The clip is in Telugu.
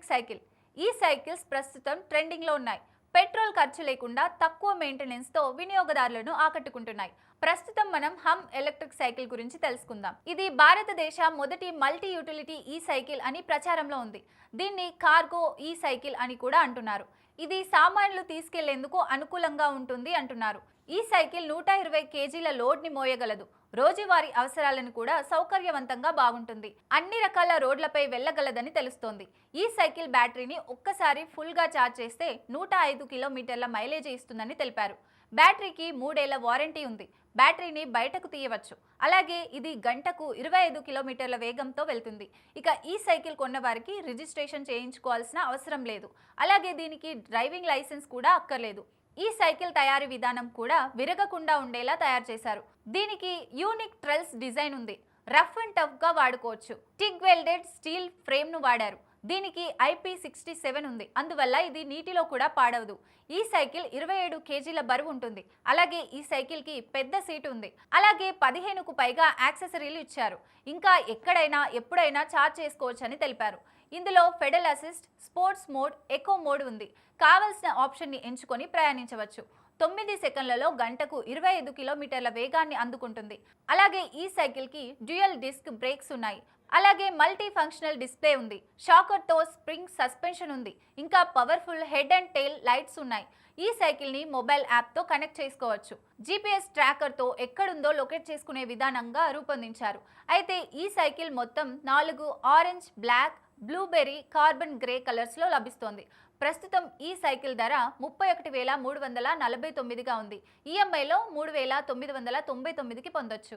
ఎలక్ట్రిక్ సైకిల్ ఈ సైకిల్స్ ప్రస్తుతం ట్రెండింగ్లో ఉన్నాయి. పెట్రోల్ ఖర్చు లేకుండా తక్కువ మెయింటెనెన్స్తో వినియోగదారులను ఆకట్టుకుంటున్నాయి. ప్రస్తుతం మనం హమ్ ఎలక్ట్రిక్ సైకిల్ గురించి తెలుసుకుందాం. ఇది భారతదేశ మొదటి మల్టీ యూటిలిటీ ఈ సైకిల్ అని ప్రచారంలో ఉంది. దీన్ని కార్గో ఈ సైకిల్ అని కూడా అంటున్నారు. ఇది సామాన్లు తీసుకెళ్ళేందుకు అనుకూలంగా ఉంటుంది అంటున్నారు. ఈ సైకిల్ నూట ఇరవై కేజీల లోడ్ని మోయగలదు. రోజువారీ అవసరాలను కూడా సౌకర్యవంతంగా బాగుంటుంది. అన్ని రకాల రోడ్లపై వెళ్ళగలదని తెలుస్తోంది. ఈ సైకిల్ బ్యాటరీని ఒక్కసారి ఫుల్గా ఛార్జ్ చేస్తే నూట ఐదు కిలోమీటర్ల మైలేజ్ ఇస్తుందని తెలిపారు. బ్యాటరీకి మూడేళ్ళ వారంటీ ఉంది. బ్యాటరీని బయటకు తీయవచ్చు. అలాగే ఇది గంటకు ఇరవై ఐదు కిలోమీటర్ల వేగంతో వెళ్తుంది. ఇక ఈ సైకిల్ కొన్న వారికి రిజిస్ట్రేషన్ చేయించుకోవాల్సిన అవసరం లేదు. అలాగే దీనికి డ్రైవింగ్ లైసెన్స్ కూడా అక్కర్లేదు. ఈ సైకిల్ తయారీ విధానం కూడా విరగకుండా ఉండేలా తయారు చేశారు. దీనికి యూనిక్ ట్రెల్స్ డిజైన్ ఉంది. రఫ్ అండ్ టఫ్గా వాడుకోవచ్చు. టిగ్ వెల్డెడ్ స్టీల్ ఫ్రేమ్ను వాడారు. దీనికి ఐపీ సిక్స్టీ సెవెన్ ఉంది. అందువల్ల ఇది నీటిలో కూడా పాడవదు. ఈ సైకిల్ ఇరవై ఏడు కేజీల బరువు ఉంటుంది. అలాగే ఈ సైకిల్కి పెద్ద సీటు ఉంది. అలాగే పదిహేనుకు పైగా యాక్సెసరీలు ఇచ్చారు. ఇంకా ఎక్కడైనా ఎప్పుడైనా ఛార్జ్ చేసుకోవచ్చని తెలిపారు. ఇందులో pedal assist sports mode eco mode ఉంది. కావలసిన ఆప్షన్ని ఎంచుకొని ప్రయాణించవచ్చు. తొమ్మిది సెకండ్లలో గంటకు ఇరవై ఐదు కిలోమీటర్ల వేగాన్ని అందుకుంటుంది. అలాగే ఈ సైకిల్కి డ్యూయల్ డిస్క్ బ్రేక్స్ ఉన్నాయి. అలాగే మల్టీ ఫంక్షనల్ డిస్ప్లే ఉంది. షాకర్తో స్ప్రింగ్ సస్పెన్షన్ ఉంది. ఇంకా powerful head and tail lights ఉన్నాయి. ఈ సైకిల్ని మొబైల్ యాప్తో కనెక్ట్ చేసుకోవచ్చు. జీపీఎస్ ట్రాకర్తో ఎక్కడుందో లొకేట్ చేసుకునే విధానంగా రూపొందించారు. అయితే ఈ సైకిల్ మొత్తం నాలుగు orange black blueberry carbon grey కలర్స్లో లభిస్తోంది. ప్రస్తుతం ఈ సైకిల్ ధర ముప్పై ఒకటి వేల మూడు వందల నలభై తొమ్మిదిగా ఉంది. ఈఎంఐలో మూడు వేల తొమ్మిది వందల తొంభై తొమ్మిదికి పొందొచ్చు.